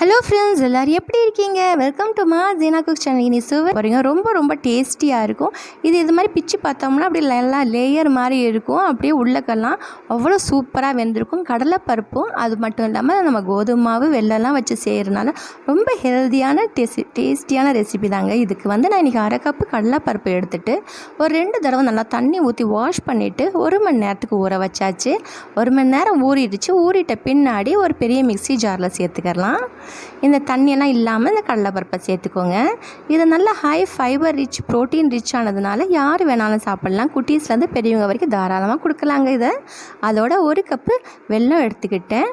Hello friends எல்லோரும் எப்படி இருக்கீங்க? வெல்கம் டு மா ஜீனா குக் சேனல் இனி சுவை பாருங்க ரொம்ப ரொம்ப டேஸ்டியாக இருக்கும். இது இது மாதிரி பிச்சு பார்த்தோம்னா அப்படி நல்லா லேயர் மாதிரி இருக்கும். அப்படியே உள்ளக்கெல்லாம் அவ்வளோ சூப்பராக வெந்திருக்கும். கடலைப்பருப்பும் அது மட்டும் இல்லாமல் நம்ம கோதுமை மாவு வெள்ளெல்லாம் வச்சு செய்கிறதுனால ரொம்ப ஹெல்த்தியான டேஸ்டி டேஸ்டியான ரெசிபி தாங்க. இதுக்கு வந்து நான் இன்றைக்கி அரை கப்பு கடலைப்பருப்பு எடுத்துகிட்டு ஒரு ரெண்டு தடவை நல்லா தண்ணி ஊற்றி வாஷ் பண்ணிவிட்டு ஒரு மணி நேரத்துக்கு ஊற வச்சாச்சு. ஒரு மணி நேரம் ஊறிடுச்சு. ஊறிட்ட பின்னாடி ஒரு பெரிய மிக்ஸி ஜாரில் சேர்த்துக்கலாம் இந்த தண்ணியெல்லாம் இல்லாமல் இந்த கடலைப்பருப்பை சேர்த்துக்கோங்க. இது நல்ல high fibre rich protein rich ஆனதுனால யார் வேணாலும் சாப்பிட்லாம். குட்டீஸ்லேருந்து பெரியவங்க வரைக்கும் தாராளமாக கொடுக்கலாங்க இதை. அதோட ஒரு கப்பு வெல்லம் எடுத்துக்கிட்டேன்.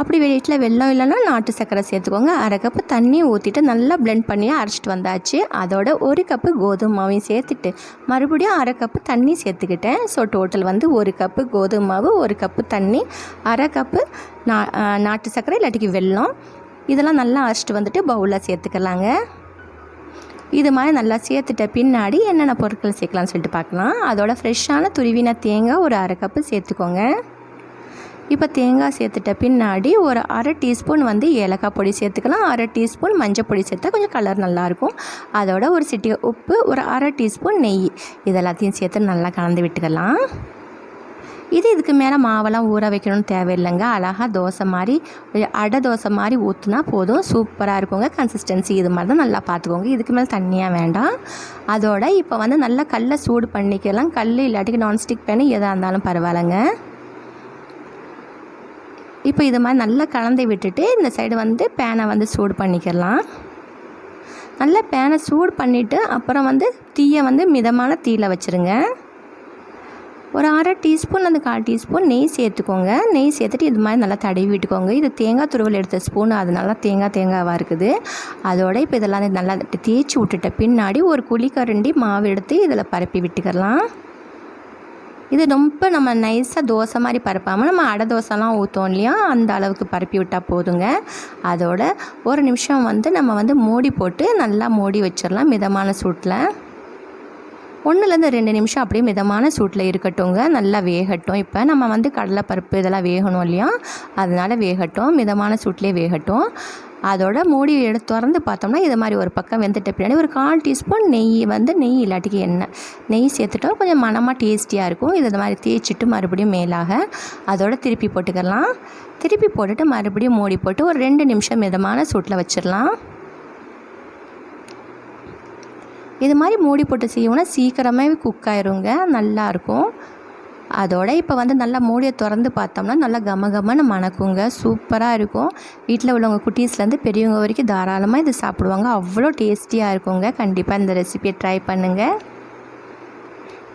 அப்படி வீட்டில் வெள்ளம் இல்லைன்னா நாட்டு சர்க்கரை சேர்த்துக்கோங்க. அரை கப்பு தண்ணி ஊற்றிட்டு நல்லா பிளெண்ட் பண்ணி அரைச்சிட்டு வந்தாச்சு. அதோட ஒரு கப்பு கோதுமை மாவையும் சேர்த்துட்டு மறுபடியும் அரை கப்பு தண்ணி சேர்த்துக்கிட்டேன். ஸோ டோட்டல் வந்து ஒரு கப்பு கோதுமை மாவு ஒரு கப்பு தண்ணி அரை கப்பு நா நாட்டு சர்க்கரை இல்லாட்டிக்கு வெல்லம். இதெல்லாம் நல்லா அரைச்சிட்டு வந்துட்டு பவுலில் சேர்த்துக்கலாங்க. இது மாதிரி நல்லா சேர்த்துட்ட பின்னாடி என்னென்ன பொருட்கள் சேர்க்கலாம்னு சொல்லிட்டு பார்க்கலாம். அதோட ஃப்ரெஷ்ஷான துருவின தேங்காய் ஒரு அரை கப்பு சேர்த்துக்கோங்க. இப்போ தேங்காய் சேர்த்துட்ட பின்னாடி ஒரு அரை டீஸ்பூன் வந்து ஏலக்காய் பொடி சேர்த்துக்கலாம். அரை டீஸ்பூன் மஞ்சள் பொடி சேர்த்தா கொஞ்சம் கலர் நல்லாயிருக்கும். அதோட ஒரு சிட்டி உப்பு ஒரு அரை டீஸ்பூன் நெய். இதெல்லாத்தையும் சேர்த்து நல்லா கலந்து விட்டுக்கலாம். இது இதுக்கு மேலே மாவெல்லாம் ஊற வைக்கணும்னு தேவையில்லைங்க. அழகாக தோசை மாதிரி அடை தோசை மாதிரி ஊற்றுனா போதும். சூப்பராக இருக்குங்க. கன்சிஸ்டன்சி இது மாதிரி தான் நல்லா பார்த்துக்கோங்க. இதுக்கு மேலே தண்ணியாக வேண்டாம். அதோட இப்போ வந்து நல்லா கல்லை சூடு பண்ணிக்கலாம். கல் இல்லாட்டிக்கு நான்ஸ்டிக் பேனு எதாக இருந்தாலும் பரவாயில்லைங்க. இப்போ இது மாதிரி நல்லா கலந்து விட்டுட்டு இந்த சைடு வந்து பேனை வந்து சூடு பண்ணிக்கலாம். நல்லா பேனை சூடு பண்ணிவிட்டு அப்புறம் வந்து தீயை வந்து மிதமான தீயில் வச்சுருங்க. ஒரு அரை டீஸ்பூன் அந்த கால் டீஸ்பூன் நெய் சேர்த்துக்கோங்க. நெய் சேர்த்துட்டு இது மாதிரி நல்லா தடவி விட்டுக்கோங்க. இது தேங்காய் துருவல் எடுத்த ஸ்பூன் அது நல்லா தேங்காய் தேங்காவாக இருக்குது. அதோட இப்போ இதெல்லாம் நல்லா தேய்ச்சி விட்டுட்ட பின்னாடி ஒரு குழிக்கரண்டி மாவு எடுத்து இதில் பரப்பி விட்டுக்கலாம். இது ரொம்ப நம்ம நைஸாக தோசை மாதிரி பரப்பாமல் நம்ம அடை தோசைலாம் ஊற்றோம் இல்லையா? அந்த அளவுக்கு பரப்பி விட்டால் போதுங்க. அதோட ஒரு நிமிஷம் வந்து நம்ம வந்து மூடி போட்டு நல்லா மூடி வச்சிடலாம் மிதமான சூட்டில். ஒன்றுலேருந்து ரெண்டு நிமிஷம் அப்படியே மிதமான சூட்டில் இருக்கட்டும்ங்க. நல்லா வேகட்டும். இப்போ நம்ம வந்து கடலைப்பருப்பு இதெல்லாம் வேகணும் இல்லையா? அதனால் வேகட்டும். மிதமான சூட்லேயே வேகட்டும். அதோட மூடி எடுத்து திறந்து பார்த்தோம்னா இது மாதிரி ஒரு பக்கம் வெந்துட்ட பின்னாடி ஒரு கால் டீஸ்பூன் நெய் வந்து நெய் இல்லாட்டிக்கு எண்ணெய். நெய் சேர்த்துட்டோம் கொஞ்சம் மனமாக டேஸ்டியாக இருக்கும். இது மாதிரி தேய்ச்சிட்டு மறுபடியும் மேலாக அதோட திருப்பி போட்டுக்கலாம். திருப்பி போட்டுட்டு மறுபடியும் மூடி போட்டு ஒரு ரெண்டு நிமிஷம் மிதமான சூட்டில் வச்சிடலாம். இது மாதிரி மூடி போட்டு செய்யணும்னா சீக்கிரமே குக் ஆயிருங்க நல்லாயிருக்கும் அதோட இப்போ வந்து நல்லா மூடியை திறந்து பார்த்தோம்னா நல்லா கம கமன்னு மணக்குங்க சூப்பராக இருக்கும். வீட்டில் உள்ளவங்க குட்டீஸ்லேருந்து பெரியவங்க வரைக்கும் தாராளமாக இது சாப்பிடுவாங்க. அவ்வளோ டேஸ்டியாக இருக்குங்க. கண்டிப்பாக இந்த ரெசிபியை ட்ரை பண்ணுங்கள்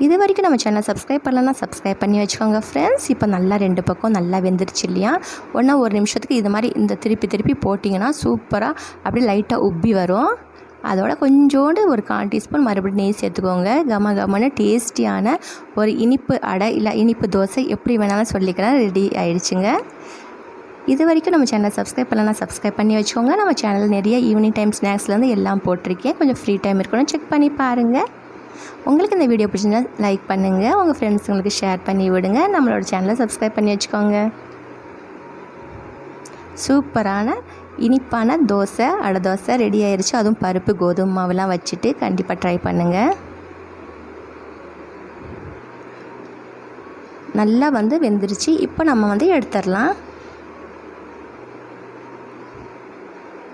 இது வரைக்கும் நம்ம சேனல் சப்ஸ்கிரைப் பண்ணலன்னா சப்ஸ்கிரைப் பண்ணி வச்சுக்கோங்க ஃப்ரெண்ட்ஸ் இப்போ நல்லா ரெண்டு பக்கம் நல்லா வெந்துருச்சு இல்லையா? ஒன்றா ஒரு நிமிஷத்துக்கு இது மாதிரி இந்த திருப்பி திருப்பி போட்டிங்கன்னா சூப்பராக அப்படியே லைட்டாக உப்பி வரும். அதோட கொஞ்சோண்டு ஒரு கால் டீஸ்பூன் மறுபடியும் நெய் சேர்த்துக்கோங்க. கம கமன்னு டேஸ்டியான ஒரு இனிப்பு அடை இல்லை இனிப்பு தோசை எப்படி வேணாலும் சொல்லிக்கலாம். ரெடி ஆயிடுச்சுங்க. இது வரைக்கும் நம்ம சேனலை சப்ஸ்கிரைப் பண்ணலாம் சப்ஸ்கிரைப் பண்ணி வச்சுக்கோங்க. நம்ம சேனல் நிறைய ஈவினிங் டைம் ஸ்நாக்ஸ்லேருந்து எல்லாம் போட்டிருக்கேன். கொஞ்சம் ஃப்ரீ டைம் இருக்கணும். செக் பண்ணி பாருங்கள் உங்களுக்கு இந்த வீடியோ பிடிச்சிருந்தா லைக் பண்ணுங்கள் உங்கள் ஃப்ரெண்ட்ஸுங்களுக்கு ஷேர் பண்ணி விடுங்க. நம்மளோட சேனலை சப்ஸ்கிரைப் பண்ணி வச்சுக்கோங்க. சூப்பரான இனிப்பான தோசை அடை தோசை ரெடி ஆயிடுச்சு அதுவும் பருப்பு கோதுமை மாவுலாம் வச்சுட்டு கண்டிப்பாக ட்ரை பண்ணுங்கள் நல்லா வந்து வெந்துருச்சு. இப்போ நம்ம வந்து எடுத்துடலாம்.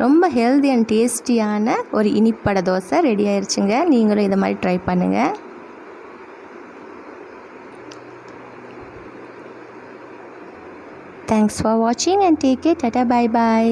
ரொம்ப ஹெல்தி அண்ட் டேஸ்டியான ஒரு இனிப்படை தோசை ரெடி ஆயிடுச்சுங்க நீங்களும் இதை மாதிரி ட்ரை பண்ணுங்கள் தேங்க்ஸ் ஃபார் வாட்சிங் and take care Tata bye bye